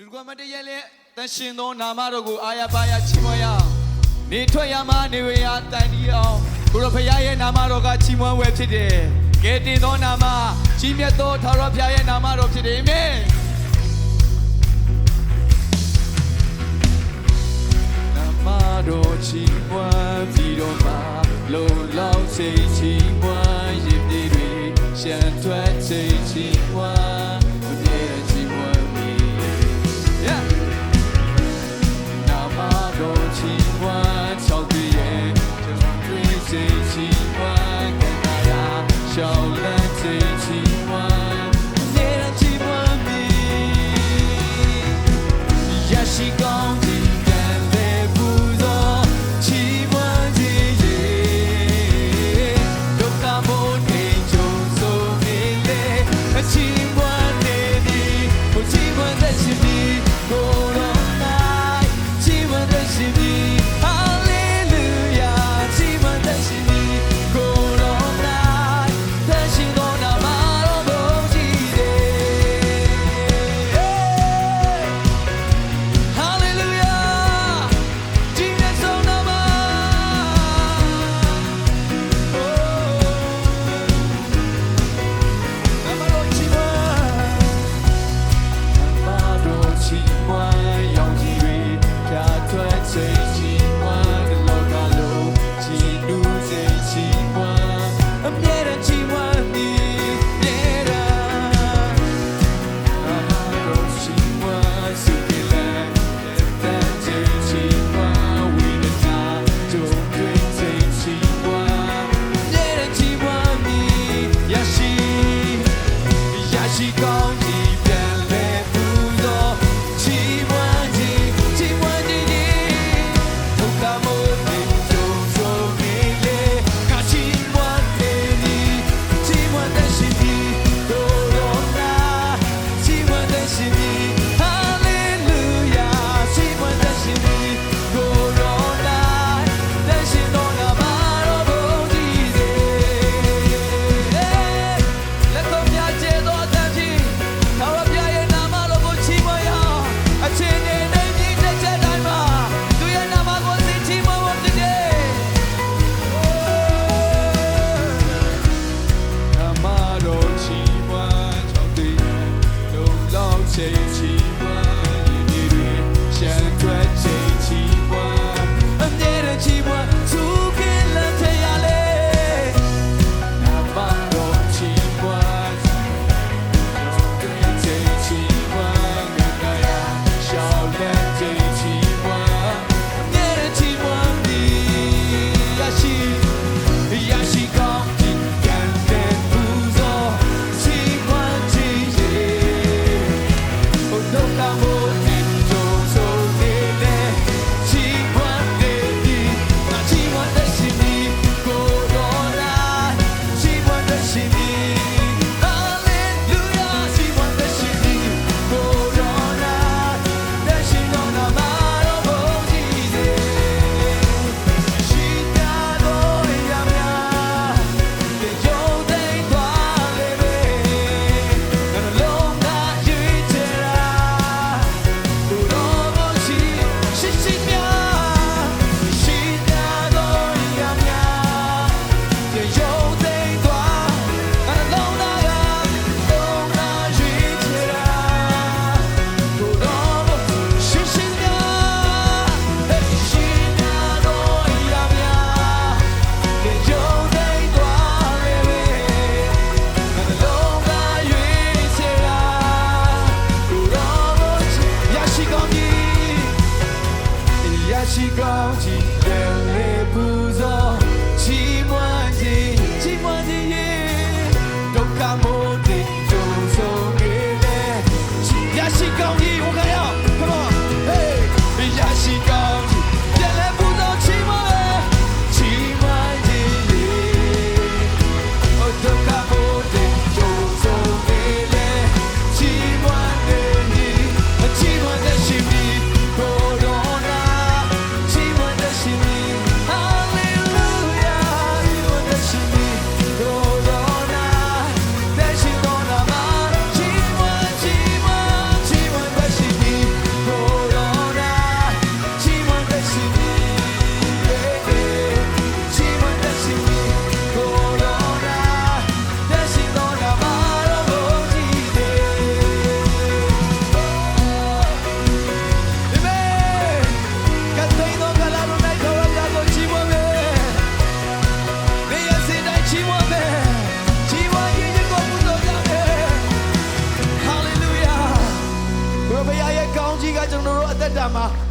ဒုက္ခမတရလည်းတန်ရှင်သောနာမတော်ကိုအာရပါရချီးမွမ်းရအောင်နေထွက်ရမှာနေဝရတန်ဒီအောင်ဘုရားဖရာရဲ့နာမတော်ကချီးမွမ်းဝယ်ဖြစ်တယ်ကယ်တင်သောနာမကြီးမြတ်သောထာဝရဘုရားရဲ့နာမတော်ဖြစ်တယ်အာမင်နာမတော်ချီးမွမ်းပြီးတော့မှလုံလောက်စိတ်ချီးမွမ်းရည်တွေရှံထွက်စိတ်ချီးမွမ်း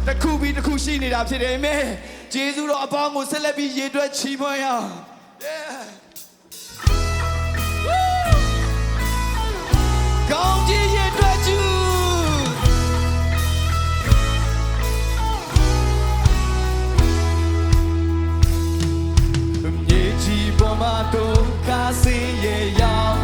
တစ်ခုပြီးတစ်ခုရှိနေတာဖြစ်တယ်မေဂျေဇုတော်အပေါင်းကိုဆက်လက်ပြီးရေတွက်ချီးမွမ်းရအောင် Yeah ကောင်းကြီးရေတွက်ကျူမြေကြီးပေါ်မှာတော့ကားစင်ရဲ့ရောင်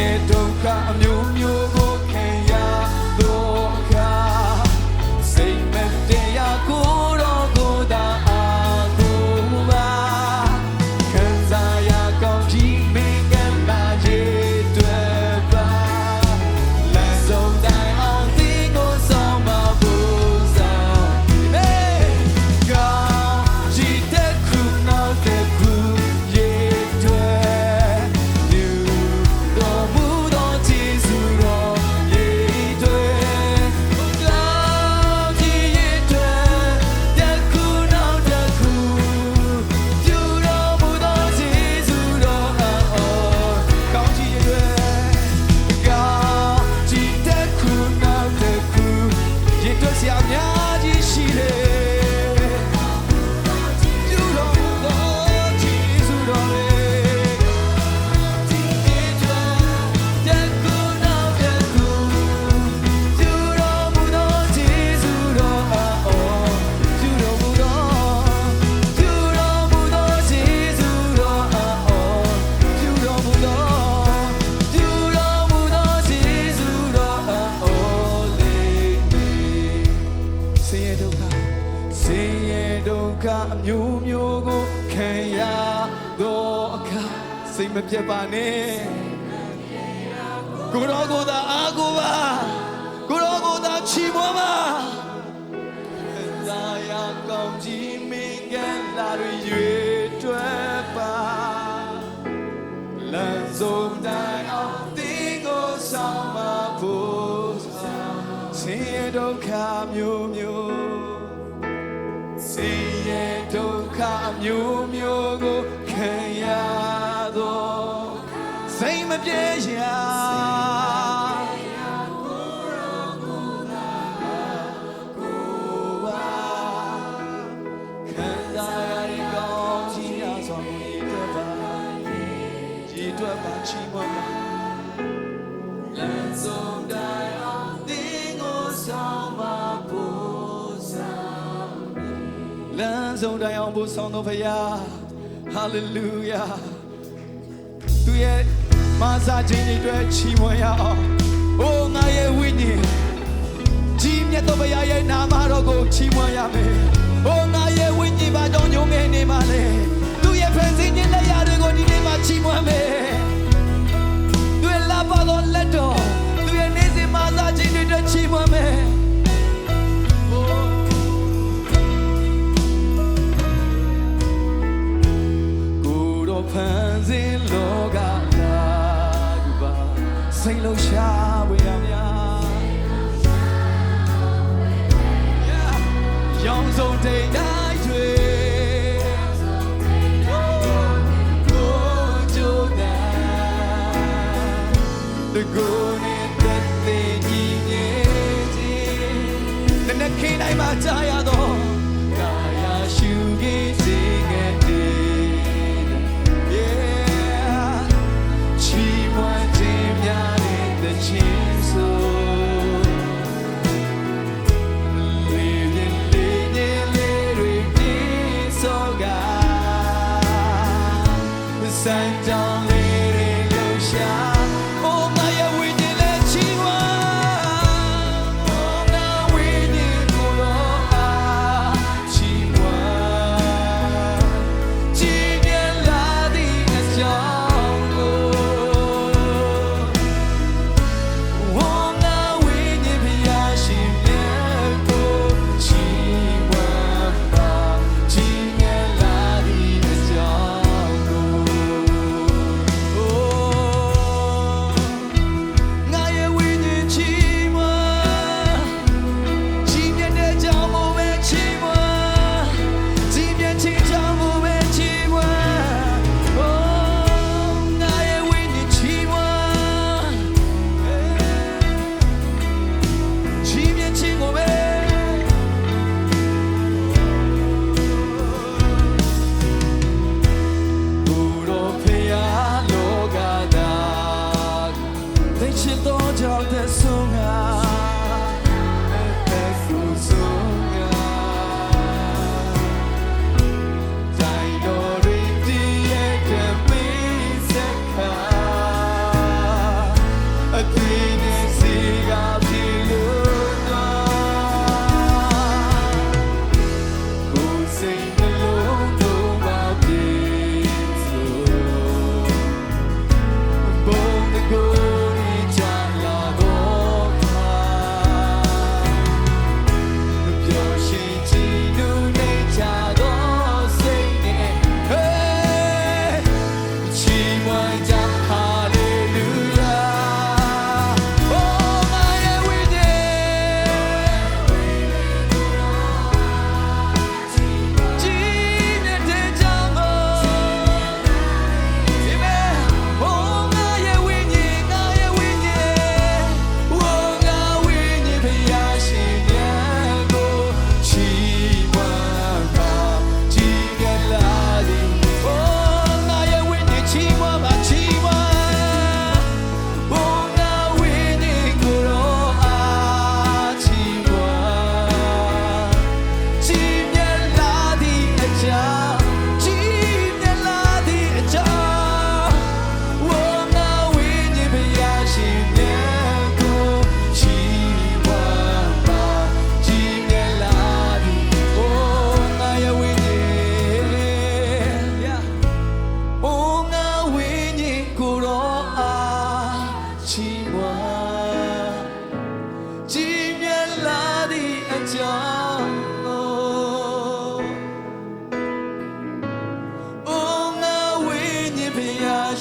ရဲ့ဒုက္ခအမျိုးမျိုးကို ဖြစ်ပါနဲ့ကိုရောကိုသာအားကိုပါကိုရောကိုသာချီးမွမ်းပါသာယာကောင်းကြီးမင်းကလာရွေတွဲပါလမ်းစုံတိုင်းအောင်တင်းကိုဆောင်မဖို့ဆင်းရဲဒုက္ခမျိုးမျိုးဆင်းရဲဒုက္ခမျိုးမျိုးကို ပြေရာတွေ့ပါချီးမွမ်းပါလမ်းဆုံးတိုင်းအောင်တင်းကိုဆောင်ပါပူဆောင်လမ်းဆုံးတိုင်းအောင်ပူဆောင်တော်ဖရာဟာလေလုယာသူရဲ့ မာစာခြင်းတွေအတွက်ချီးမွမ်းရအောင်။အိုးငါရဲ့ဝိညာဉ်ကြီးမြတ်သောဘုရားရဲ့နာမတော်ကိုချီးမွမ်းရမယ်။အိုးငါရဲ့ဝိညာဉ်ပါကြောင့်ညုံငယ်နေပါလေ။သူ့ရဲ့ဖန်ဆင်းခြင်းလက်ရာတွေကိုဒီနေ့မှချီးမွမ်းမယ်။ စိတ်လုံးရှာဝေရများရောင်စုံတိတ်တိုင်းတွေကိုကြိုးတာတကူနဲ့တက်တဲ့ညီငယ်ချင်းတနက်ခင်းတိုင်းမှာကြာရ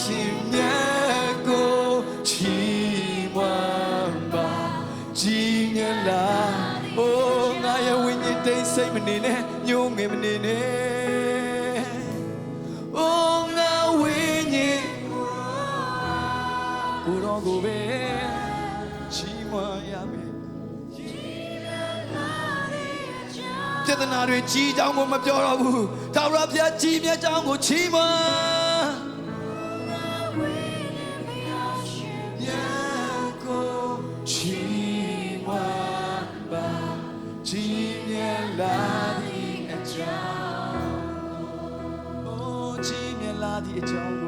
ရှင်မြတ်ကိုချီးမွမ်းပါကြည်ငလားဟိုးငါရဲ့ဝိညာဉ်တိတ်စိတ်မနေနဲ့ညှိုးငယ်မနေနဲ့ဟိုးငါဝိညာဉ်ကိုတော့ကိုပဲချီးမွမ်းရမယ်ပြဿနာတွေကြီးကြောင်းကိုမပြောတော့ဘူး။သာဝရဘုရားကြီးမြတ်ကြောင်းကိုချီးမွမ်း အ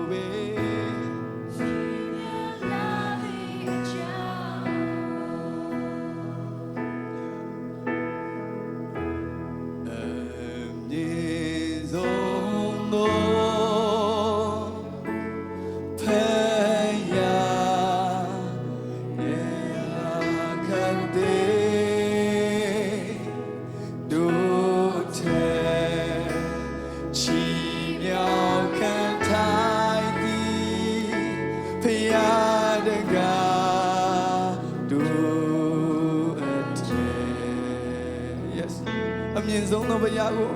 ရားကို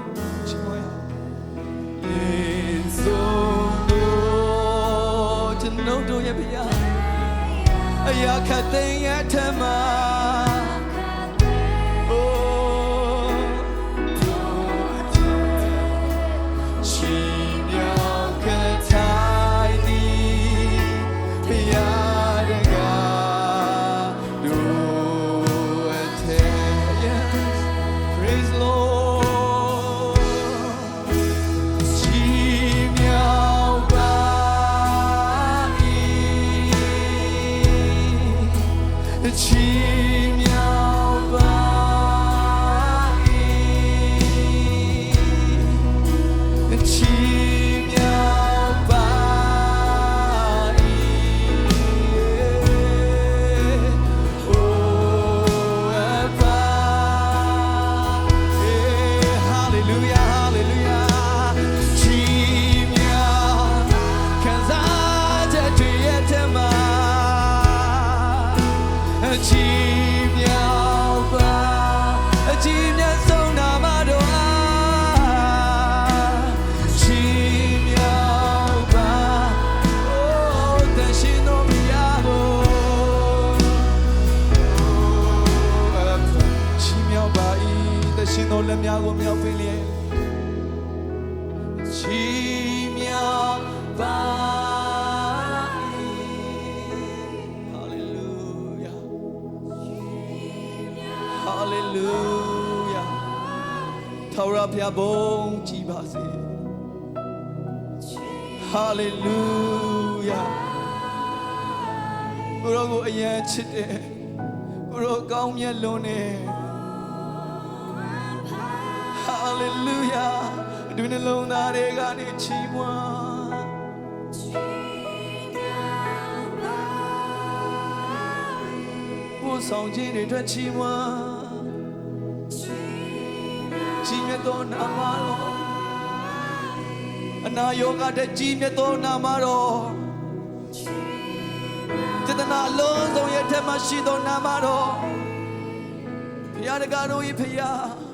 ချီးမွမ်းရအောင်မြင့်ဆုံးသောကျွန်ုပ်တို့ရဲ့ဘုရားအရာခတ်သိမ်းရဲ့ထမ ထာဝရဘုရားဘုန်းကြီးပါစေဟာလေလုယာကိုရောကိုအယံချစ်တယ်ကိုရောကောင်းမြတ်လွန်းတယ်ဟာလေလုယာဒုနှလုံးသားတွေကနေချီးမွမ်းကိုယ်ဆောင်ခြင်းတွေအတွက်ချီးမွမ်း ကြီးမြတ်သောနာမတော်အနာယောဂတဲ့ကြီးမြတ်သောနာမတော်တဒနာအလုံးစုံရဲ့ထက်မှရှိသောနာမတော်ဘုရားတကားတို့၏ဘုရား